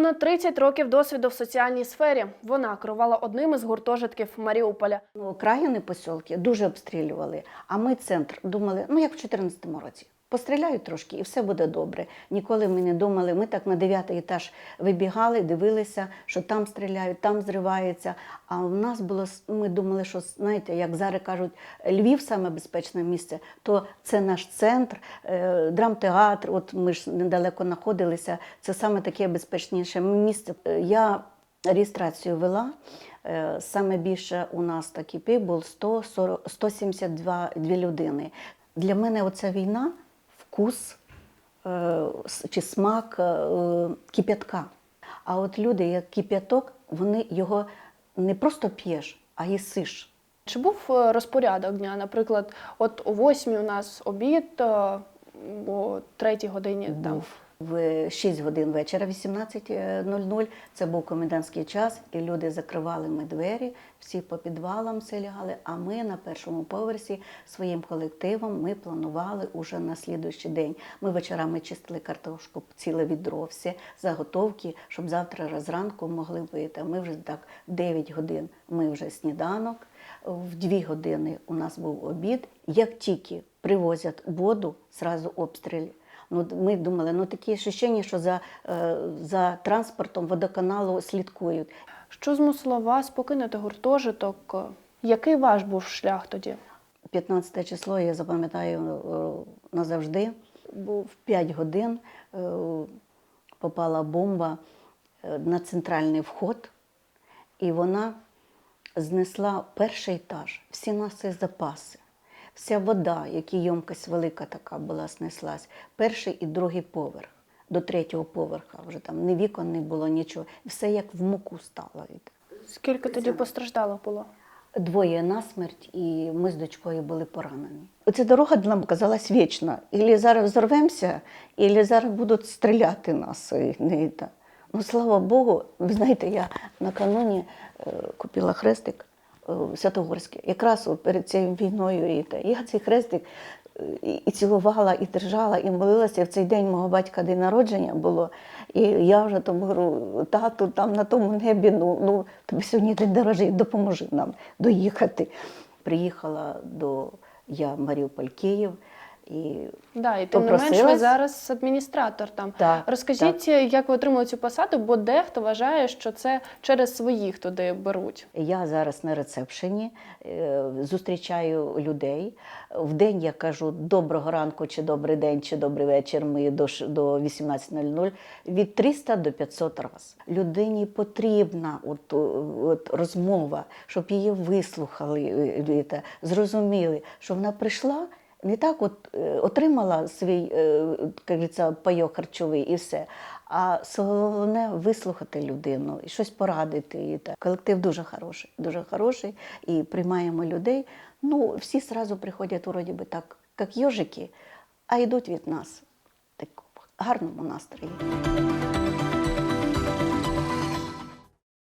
понад 30 років досвіду в соціальній сфері. Вона керувала одним із гуртожитків Маріуполя. Ну, окраїни посілки дуже обстрілювали, а ми центр думали, ну як в 2014 році. Постріляють трошки і все буде добре. Ніколи ми не думали. Ми так на дев'ятий етаж вибігали, дивилися, що там стріляють, там зриваються. А в нас було ми думали, що знаєте, як зараз кажуть, Львів саме безпечне місце, то це наш центр, е, драмтеатр. От ми ж недалеко знаходилися. Це саме таке безпечніше місце. Е, Я реєстрацію вела. Е, Саме більше у нас такий пік був 140, 172 дві людини. Для мене оця війна вкус е, чи смак е, кип'ятка. А от люди, як кип'яток, вони його не просто п'єш, а їсиш. Чи був е, розпорядок дня? Наприклад, от о восьмій у нас обід, о третій годині там. В 6 годин вечора, 18.00. Це був комендантський час, і люди закривали ми двері, всі по підвалам все лягали. А ми на першому поверсі своїм колективом ми планували уже на слідуючий день. Ми вечорами чистили картошку, ціле відро, все заготовки, щоб завтра зранку могли вийти. Ми вже так 9 годин. Ми вже сніданок. В 2 години у нас був обід. Як тільки привозять воду, зразу обстріл. Ну, ми думали, ну такі ощущення, що за, е, за транспортом водоканалу слідкують. Що змусило вас покинути гуртожиток? Який ваш був шлях тоді? 15 число я запам'ятаю е, назавжди. Був в 5 годин е, попала бомба на центральний вход, і вона знесла перший етаж, всі наші запаси. Вся вода, яка ємкость велика така була, снеслась. Перший і другий поверх. До третього поверха вже там ні вікон не було, нічого. Все як в муку стало. Скільки тоді постраждало було? Двоє насмерть, і ми з дочкою були поранені. Оця дорога нам казалась вічна. Ілі зараз взорвемося, ілі зараз будуть стріляти нас. Ну, слава Богу, ви знаєте, я накануні е, купила хрестик Святогорське, якраз перед цією війною. І, те. я цей хрестик е, і цілувала, і держала, і молилася. В цей день мого батька день народження було. І я вже тому говорю, тату, там на тому небі, ну, ну тобі сьогодні день народження, допоможи нам доїхати. Приїхала до я Маріуполь Київ і Да, і тим не менш ви зараз адміністратор там. Так, Розкажіть, як ви отримали цю посаду, бо дехто вважає, що це через своїх туди беруть. Я зараз на рецепшені е, зустрічаю людей. В день я кажу доброго ранку, чи добрий день, чи добрий вечір. Ми до, ш- до 18.00 від 300 до 500 разів. Людині потрібна от, от розмова, щоб її вислухали, е, е, зрозуміли, що вона прийшла. Не так от е, отримала свій е, як пайок харчовий і все. А головне вислухати людину і щось порадити. їй. так. Колектив дуже хороший, дуже хороший, і приймаємо людей. Ну, всі одразу приходять, вроді би так, як йожики, а йдуть від нас в гарному настрої.